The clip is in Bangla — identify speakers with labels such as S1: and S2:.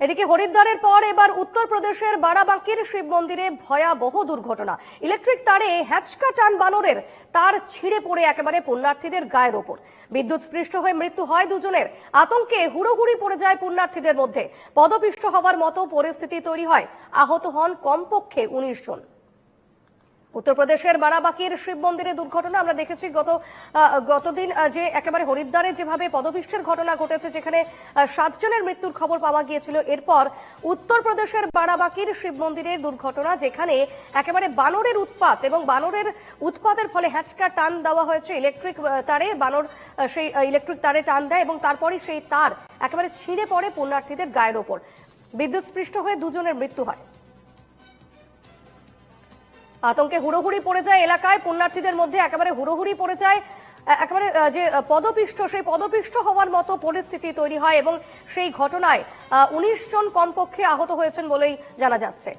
S1: এদিকে হরিদ্বারের পর এবার উত্তরপ্রদেশের বারাবাঁকির শিব মন্দিরে ভয়াবহ দুর্ঘটনা। ইলেকট্রিক তারে হ্যাচকা টান বানরের তার ছিঁড়ে পড়ে একেবারে পুণ্যার্থীদের গায়ের ওপর। বিদ্যুৎ স্পৃষ্ট হয়ে মৃত্যু হয় দুজনের। আতঙ্কে হুড়োহুড়ি পড়ে যায় পুণ্যার্থীদের মধ্যে। পদপিষ্ট হওয়ার মতো পরিস্থিতি তৈরি হয়। আহত হন কমপক্ষে উনিশ জন। উত্তরপ্রদেশের বারাবাকির শিব মন্দিরে দুর্ঘটনা আমরা দেখেছি গত গতদিন যে একেবারে হরিদ্বারে যেভাবে পদপিষ্টের ঘটনা ঘটেছে, যেখানে সাতজনের মৃত্যুর খবর পাওয়া গিয়েছিল। এরপর উত্তরপ্রদেশের বারাবাকির শিব মন্দিরের দুর্ঘটনা, যেখানে একেবারে বানরের উৎপাত এবং বানরের উৎপাতের ফলে হ্যাচকা টান দেওয়া হয়েছে। ইলেকট্রিক তারে বানর সেই ইলেকট্রিক তারে টান দেয় এবং তারপরে সেই তার একেবারে ছিঁড়ে পড়ে পুণ্যার্থীদের গায়ের ওপর। বিদ্যুৎ স্পৃষ্ট হয়ে দুজনের মৃত্যু হয়। আতঙ্কে হুড়োহুড়ি পড়ে যায় এলাকায়। পুণ্যার্থীদের মধ্যে একেবারে হুড়োহুড়ি পড়ে যায়। একেবারে যে পদপিষ্ট, সেই পদপিষ্ট হওয়ার মতো পরিস্থিতি তৈরি হয় এবং সেই ঘটনায় উনিশ জন কমপক্ষে আহত হয়েছেন বলেই জানা যাচ্ছে।